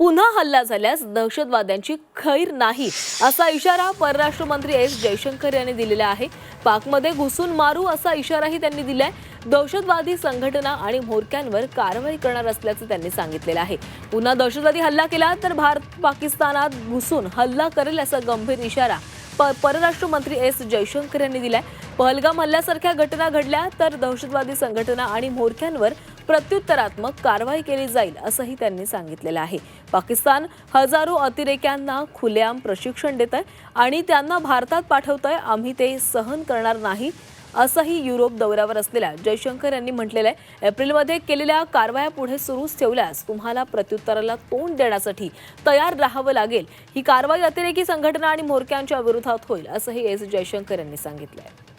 पुन्हा हल्ला झाल्यास दहशतवाद्यांची खैर नाही असा इशारा परराष्ट्र मंत्री एस. जयशंकर यांनी दिलेला आहे. पाकमध्ये घुसून मारू असा इशाराही त्यांनी दिलाय. दहशतवादी संघटना आणि म्होरक्यांवर कारवाई करणार असल्याचं त्यांनी सांगितलेलं आहे. पुन्हा दहशतवादी हल्ला केला तर भारत पाकिस्तानात घुसून हल्ला करेल असा गंभीर इशारा परराष्ट्र मंत्री एस. जयशंकर यांनी दिलाय. पहलगाम हल्ल्यासारख्या घटना घडल्या तर दहशतवादी संघटना आणि म्होरक्यांवर प्रत्युत्तरात्मक कारवाई केली जाईल असंही त्यांनी सांगितलेलं आहे. पाकिस्तान हजारो अतिरेक्यांना खुलेआम प्रशिक्षण देत आहे आणि त्यांना भारतात पाठवत आहे आम्ही ते सहन करणार नाही असंही युरोप दौऱ्यावर असलेल्या जयशंकर यांनी म्हटलेलं आहे. एप्रिलमध्ये केलेल्या कारवाया पुढे सुरूच ठेवल्यास तुम्हाला प्रत्युत्तराला तोंड देण्यासाठी तयार राहावं लागेल. ही कारवाई अतिरेकी संघटना आणि म्होरक्यांच्या विरोधात होईल असंही एस जयशंकर यांनी सांगितलं आहे